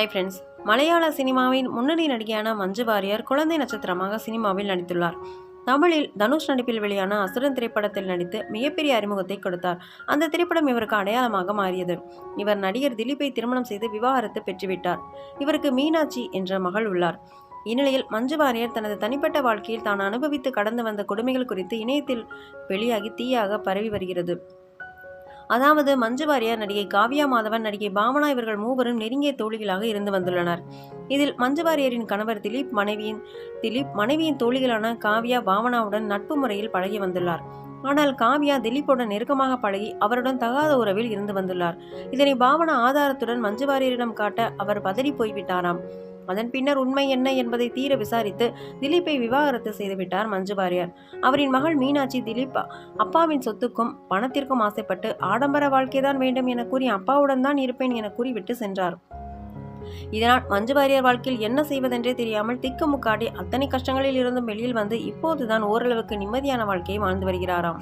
Hi friends மலையாள சினிமாவின் முன்னணி நடிகையான மஞ்சு வாரியர் குழந்தை நட்சத்திரமாக சினிமாவில் நடித்துள்ளார். தமிழில் தனுஷ் நடிப்பில் வெளியான அசுரன் திரைப்படத்தில் நடித்து மிகப்பெரிய அறிமுகத்தை கொடுத்தார். அந்த திரைப்படம் இவருக்கு அடையாளமாக மாறியது. இவர் நடிகர் திலீப்பை திருமணம் செய்து விவாகரத்து பெற்றுவிட்டார். இவருக்கு மீனாட்சி என்ற மகள் உள்ளார். இந்நிலையில் மஞ்சு வாரியர் தனது தனிப்பட்ட வாழ்க்கையில் தான் அனுபவித்து கடந்து வந்த கொடுமைகள் குறித்து இணையத்தில் வெளியாகி தீயாக பரவி வருகிறது. அதாவது மஞ்சு வாரியார் நடிகை காவியா மாதவன் நடிகை பாவனா இவர்கள் மூவரும் நெருங்கிய தோழிகளாக இருந்து வந்துள்ளனர். இதில் மஞ்சு வாரியரின் கணவர் திலீப் மனைவியின் திலீப் மனைவியின் தோழிகளான காவியா பாவனாவுடன் நட்பு முறையில் பழகி வந்துள்ளார். ஆனால் காவியா திலீப்புடன் நெருக்கமாக பழகி அவருடன் தகாத உறவில் இருந்து வந்துள்ளார். இதனை பாவனா ஆதாரத்துடன் மஞ்சு வாரியரிடம் காட்ட அவர் பதறி போய்விட்டாராம். அதன் பின்னர் உண்மை என்ன என்பதை தீர விசாரித்து திலீப்பை விவாகரத்து செய்துவிட்டார் மஞ்சு வாரியர். அவரின் மகள் மீனாட்சி திலீப் அப்பாவின் சொத்துக்கும் பணத்திற்கும் ஆசைப்பட்டு ஆடம்பர வாழ்க்கைதான் வேண்டும் என கூறி அப்பாவுடன் தான் இருப்பேன் என கூறிவிட்டு சென்றார். இதனால் மஞ்சு வாரியர் வாழ்க்கையில் என்ன செய்வதென்றே தெரியாமல் திக்குமுக்காடி அத்தனை கஷ்டங்களில் இருந்தும் வெளியில் வந்து இப்போதுதான் ஓரளவுக்கு நிம்மதியான வாழ்க்கையை வாழ்ந்து வருகிறாராம்.